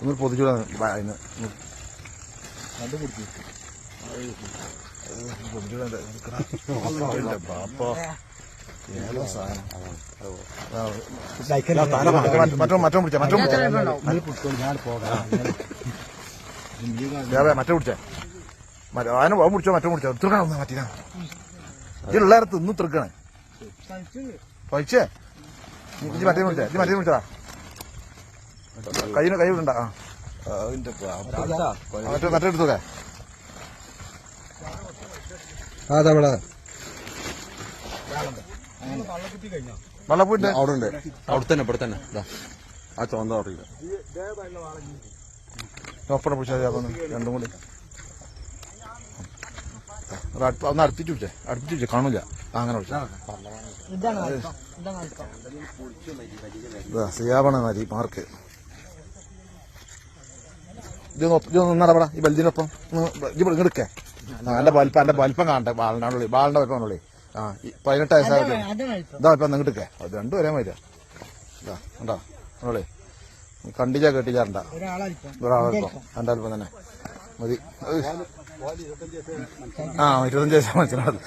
ഒന്ന് പൊതിച്ചൂടാ. അതിന് മറ്റോ മറ്റോ പിടിച്ച മറ്റോ പിടിച്ച. മറ്റോ പിടിച്ച. അതിനെ അവൻ പിടിച്ചോ മറ്റോ പിടിച്ചോ. തൃക്കണം മാറ്റിനാ. ഇതിലുള്ള ഇന്ന് തൃക്കണേ. പഴിച്ചേ മറ്റേ മറ്റേ മറ്റേ വിളിച്ചതാ കയ്യിന് കൈ വിടണ്ട ആ മറ്റേ ആ എടുത്തോക്കെ അതാ ഇവിടെ. വെള്ളപ്പൂന്റെ അവിടെ ഉണ്ട്. അവിടെ തന്നെ ഇവിടെ തന്നെ. ആ ചോന്ത അറിയില്ല ഒപ്പന പിടിച്ചാൽ രണ്ടും കൂടി. ഒന്ന് അടുപ്പിച്ചു വിളിച്ചേ അടുപ്പിച്ചു വിളിച്ചേ കാണൂല. അങ്ങനെ വിളിച്ചാ സിയാബണ നരി മാർക്ക്. ഇത് നിന്നടപടാ ഈ ബൽജിനൊപ്പം ഇത് ഇങ്ങെടുക്കേ എന്റെ വലിപ്പം എന്റെ വലിപ്പം കാണട്ടെ ബാലിനുള്ളി ബാലിന്റെ വലിപ്പം ഉള്ളി ആ പതിനെട്ട് വയസ്സായിട്ട് ഇതാ വലിപ്പം നിങ്ങട്ടൊക്കെ അത് രണ്ടും ഒരേ മതി ഇതാ ഉണ്ടോ ഉള്ളി കണ്ടിച്ചാ കെട്ടിച്ചാറുണ്ടാ എന്റെ അല്പം തന്നെ. മതി. ആ ഇരുപത്തഞ്ച് വയസ്സാണ് മനസ്സിലാവും